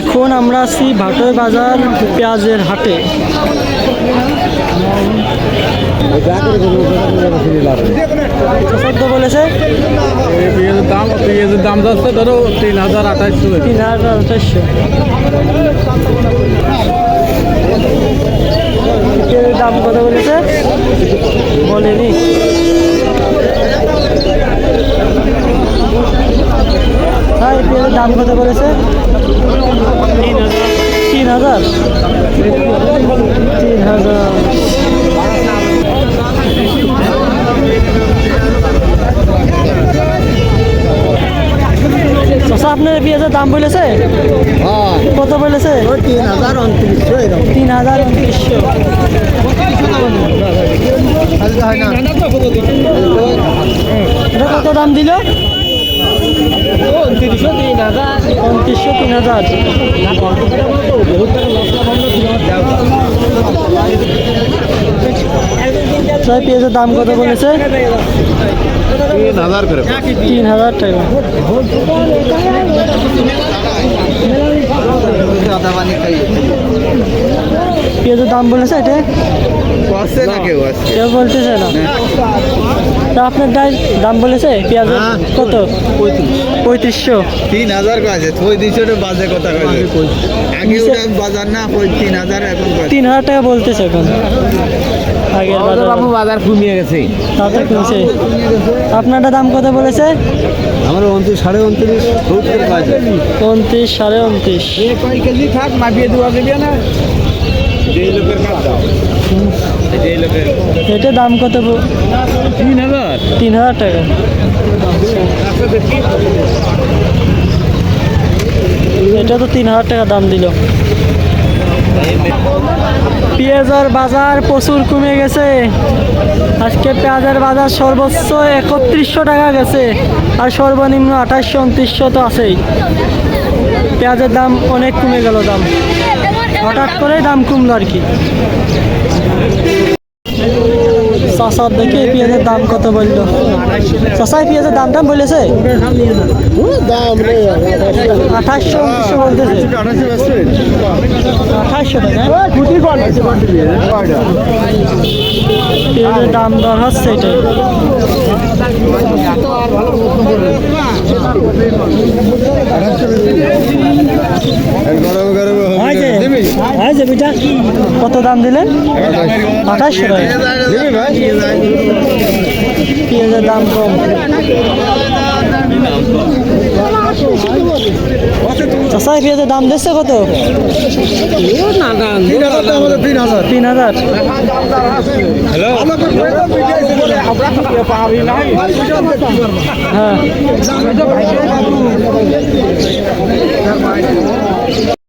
এখন আমরা আছি ভাটোর বাজার পেঁয়াজের হাটে। বলেছে? দাম দাম ধরো তিন হাজার তিন হাজার দাম কত বলেছে? বলেনি। হ্যাঁ দাম কত বলেছে? হাজার তিন হাজার। আপনার পেঁয়াজের দাম বলেছে? কত বলেছে? তিন হাজার উনত্রিশশো তিন হাজার উনত্রিশশো এটা কত দাম দিল? উনত্রিশশো তিন হাজার। উনত্রিশশো তিন হাজার। ছয় পেঁয়াজের দাম কত বলেছে? তিন হাজার করে তিন হাজার টাকা। পেঁয়াজের দাম বলেছে এটা? আসছে না কেউ কেউ বলতেছে না। তা আপনার দাম দাম বলেছে পেঁয়াজের হ্যাঁ। কত? পঁয়ত্রিশশো। তিন হাজার কাছে দুইশো বাজে কথা কাছে আগে বাজার না তিন হাজার এখন তিন হাজার টাকা বলতেছে এখন। আগের বাজার বাজার কমিয়ে গেছে। তাতে কমছে আপনারটা দাম কত বলেছে? আমার উনত্রিশ সাড়ে উনত্রিশ উনত্রিশ সাড়ে উনত্রিশ। কয় কেজি থাক মাপিয়ে দেওয়া দেবে না। যেই লোকের কাজ দাও। এটা দাম কত তিন হাজার। তিন হাজার টাকা। এটা তো তিন হাজার টাকা দাম দিল। পেঁয়াজের বাজার প্রচুর কমে গেছে। আজকে পেঁয়াজের বাজার সর্বোচ্চ একত্রিশশো টাকা গেছে আর সর্বনিম্ন আঠাশশো উনত্রিশশো তো আছেই। পেঁয়াজের দাম অনেক কমে গেল দাম। হঠাৎ করে দাম কমলো আর কি। চাষার দেখে পেঁয়াজের দাম কত বলল? চাষা এই পেঁয়াজের দাম দাম বলেছে? আঠাশশো উনত্রিশশো বলতেছে। আঠাশশো টাকা পেঁয়াজের দাম দর হচ্ছে এটাই। হয় যে যে বিটা কত দাম দিলেন? আঠাশশো টাকা। পেঁয়াজের দাম কম। চাষা পেঁয়াজের দাম দিচ্ছে কত? তিন হাজার। হ্যাঁ।